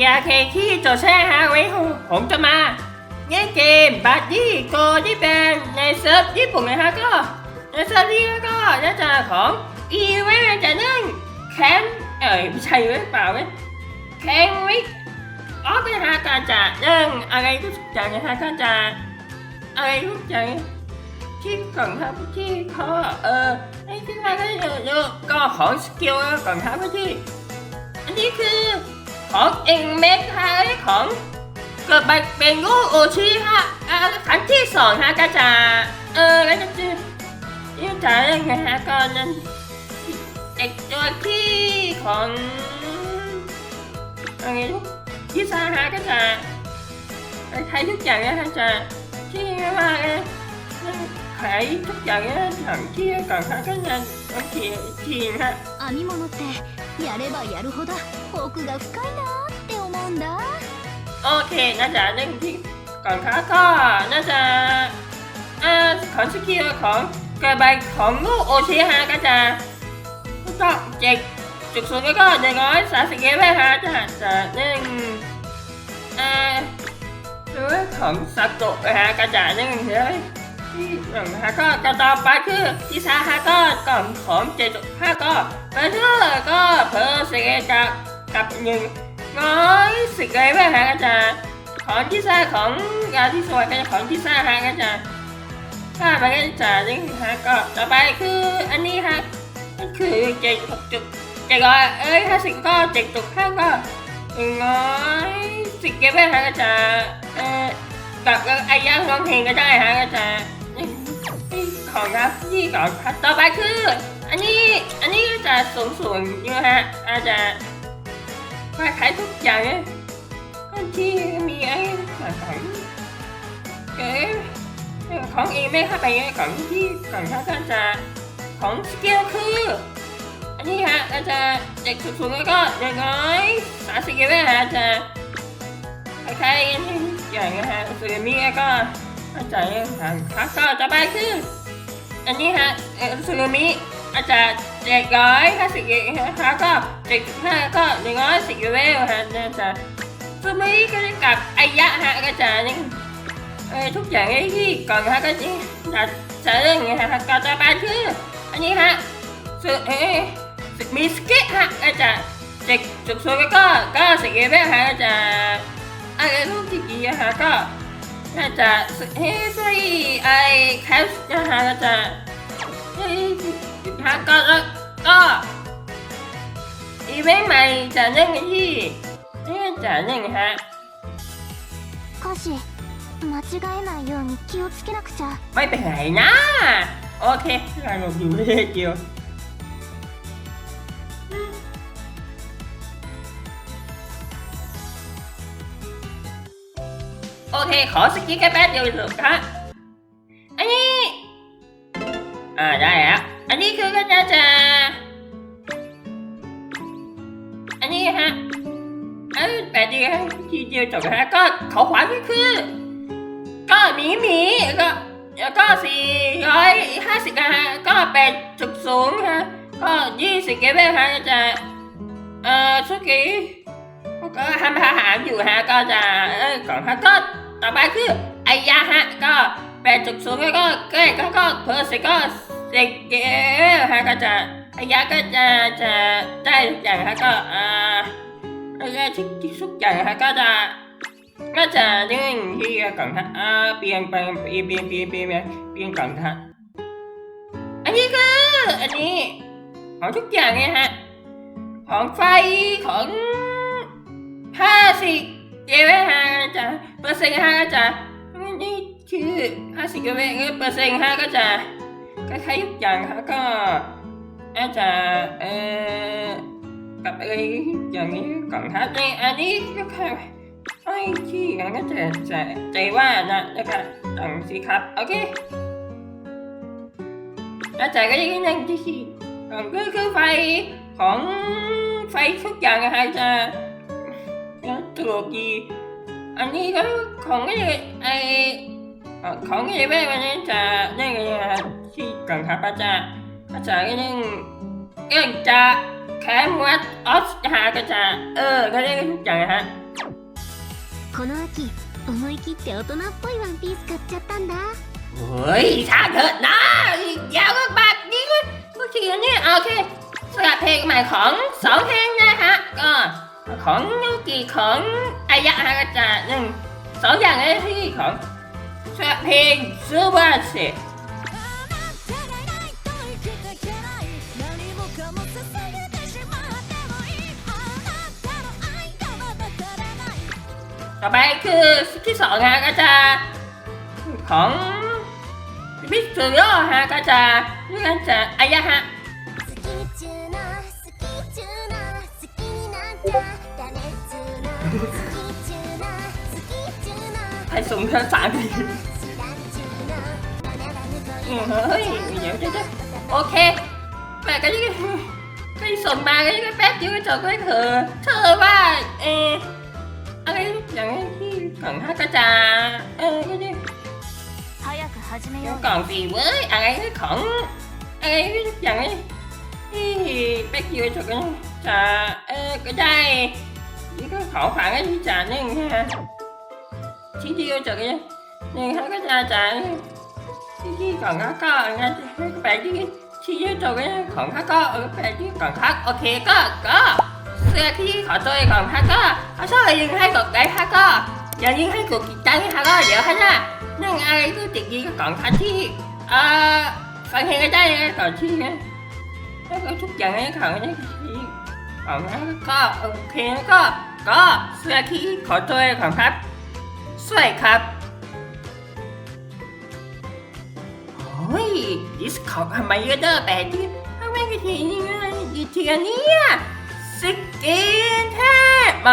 ียร์เคที่จดแช่ฮะไว้ผมจะมาเล่นเกมบัดดี้โกที่เป็นในเซิร์ฟญี่ปุ่นนะฮะก็ในเซิร์ฟนี้ก็น่าจะของอีเวนจะนึ่งแคมเอ้ยไม่ใช่เว้ยเปล่าเว้ยแข่งวิกออฟนะฮะก็จะนึ่งอะไรทุกอย่างนะฮะก็จะอะไรทุกอย่างที่ก่อนครับที่เขาเออไอ้ที่มาก็เยอะๆก็ของสกิลก่อนครับที่อันนี้คือ ของเองเมกฮะของเกิดไปเป็นลูกโอชิฮะอ่าขันที่สองฮะก็จะเออก็จะชื่อยี่จะเรื่องไงฮะก็นั้นเด็กตัวที่ของอะไรลูกยิซาฮะก็จะใช้ทุกอย่างนะฮะจะที่ว่าเออขายทุกอย่างนะถังที่ก่อนฮะก็จะโอเคทีฮะ 編み物ってやればやるほど 奥が深いなって思うんだ โอเค น่าจะเรื่องที่ก่อนครับก็น่าจะอ่าของสกิลของกระบายของลูกโอชิฮะก็จะก็เจ็กจุดศูนย์ก็หนึ่งร้อยสามสิบเกมฮะจะจะหนึ่งอ่าหรือว่าของสัตโตะฮะก็จะหนึ่งเฮ้ยที่หนึ่งฮะก็จะต่อไปคือที่ซาฮะก็กล่องของเจ็ดจุดห้าก็เพิ่มก็เพิ่มเสกกับ กับหนึ่งร้อยสิบเลยไหมฮะอาจารย์ของที่ซ่าของงาที่สวยก็จะของที่ซ่าฮะอาจารย์ถ้าไปก็จะนี่ฮะก็ต่อไปคืออันนี้ฮะก็คือเจ็ดหกจุดเจ็ดร้อยเอ้ยห้าสิบก็เจ็ดจุดห้าก็หนึ่งร้อยสิบเก็บไว้ฮะอาจารย์เออกับไอ้ย่างร้องเพลงก็ได้ฮะอาจารย์ของครับนี่ก่อนครับต่อไปคือ อันนี้อันนี้จะสูงสูงอยู่ฮะอาจารย์ มาขายทุกอย่างเลยอันที่มีไอ้ของเก๋ของเองไม่เข้าไปของที่ก่อนเขาก็จะของสกิลคือ อันนี้ฮะอาจจะเด็กสุดๆแล้วก็อย่างน้อยสามสิบเกมฮะอาจจะคล้ายๆนี่อย่างนะฮะส่วนมีก็อาจจะทางพักก็จะไปคืออันนี้ฮะเออซูมิอาจจะเจ็ดร้อยห้าสิบเองนะคะก็ เจ็ดห้าก็หนึ่งร้อยสิบยูเวลฮะน่าจะซูมิก็จะกับอายะฮะก็จะนี่เออทุกอย่างไอ้ที่ก่อนฮะก็จะจะจะเรื่องไงฮะก็จะไปคืออันนี้ฮะสุดเออมีสกิทฮะก็จะเจ็ดจุดศูนย์ก็ก็สิบยูเวลฮะก็จะอะไรทุกที่ฮะก็น่าจะเฮ้ยใส่ไอ้แคสนะฮะก็จะเฮ้ยฮะก็ก็ เวนต์ใหม่จะเล่นกันที่นี่จะเล่นฮะ 歌詞間違えないように気をつけなくちゃ ไม่เป็นไรนะ โอเคเราลงอยู่เรื่อยๆเดียวโอเค ขอสกิปแค่แป๊บเดียวเถอะครับ ออแปดเดียวทีเดียวจบฮะก็เขาขวาก็คือ ก็หมีหมีก็แล้วก็สี่ร้อยห้าสิบนะฮะก็แปดจุดสูงฮะก็ยี่สิบเกมฮะก็จะเอ่อชุกี้ก็ทำอาหารอยู่ฮะก็จะเออก่อนฮะก็ต่อไปคือไอยาฮะก็แปดจุดสูงแล้วก็ใกล้ก็ก็เพอร์เซก็สิบเกมฮะก็จะไอยาก็จะจะได้ทุกอย่างฮะก็อ่า ทุกทุกอย่างฮะก็จะก็จะเรื่องที่ก่อนฮะอ่าเปลี่ยนไปเปลี่ยนเปลี่ยนเปลี่ยนเปลี่ยนเปลี่ยนเปลี่ยนก่อนฮะอันนี้คืออันนี้ของทุกอย่างเนี่ยฮะของไฟของห้าสิเอเวฮะจะเปอร์เซ็นต์ฮะก็จะนี่คือห้าสิบเอเวเปอร์เซ็นต์ฮะก็จะคล้ายๆทุกอย่างฮะก็อาจจะเออ กับอะไรอย่างนี้ก่อนฮะนี่อันนี้ก็แค่ไอ้ที่งั้นก็จะจะใจว่านะนะครับต่างสิครับ โอเคแล้วใจก็ยังนั่งที่ที่ก็คือไฟของไฟทุกอย่างอะฮะจะตรวจดีอันนี้ก็ของไอ้ไอของไอ้แม่วันนี้จะนั่งไงที่กังครับอาจารย์อาจารย์ก็นั่งเอ็งจะ แคมวัดออสหาก็จะเออก็ได้ทุกอย่างฮะ この秋思い切って大人っぽいワンピース買っちゃったんだ เฮ้ยช่างเถอะนะอย่ามาแบบนี้ก็บางทีอันนี้โอเคสำหรับเพลงใหม่ของสองเพลงนะฮะก็ของยูกิของอายะฮะก็จะหนึ่งสองอย่างเลยที่ของสำหรับเพลงซูเปอร์เซ ต่อไปคือชุดที่สองฮะก็จะของมิสเตอร์ฮะก็จะนี่กันจะอายะฮะใครสมทั้งสามทีเฮ้ยเดี๋ยวจะโอเคแม่ก็ยังไปส่งมาก็ยังแป๊บเดียวก็จะก็เถอะเธอว่าเอ อะไรอย่างที่กล่องห้ากระจาเออก็ได้กล่องสีเว้ยอะไรของอะไรอย่างที่ไปคิวชกันจ่าเออก็ได้นี่ก็ขอฝากให้พี่จ่าหนึ่งฮะที่เดียวจากนี้หนึ่งห้ากระจาจ่าที่ที่กล่องห้าก็งั้นไปที่ที่เดียวจากนี้ของห้าก็เออไปที่กล่องห้าโอเคก็ก็ เสื้อที่ขอตัวของข้าก็เขาชอบยิงให้กดไกด์ข้าก็ยังยิงให้กดกิจใจข้าก็เดี๋ยวข้าจะนั่งอะไรก็ติดยิงกับของข้าที่เอ่อฟังเพลงก็ได้นะก่อนที่นะแล้วก็ทุกอย่างให้ของนี่ที่ของข้าก็โอเคก็ ก็เสื้อที่ขอตัวของครับสวยครับโอ้ยดิสคอร์ทำไมเยอะเด้อแบบนี้ทำไมกันทีนี้ดีทีนี้ สกินแท้ไหม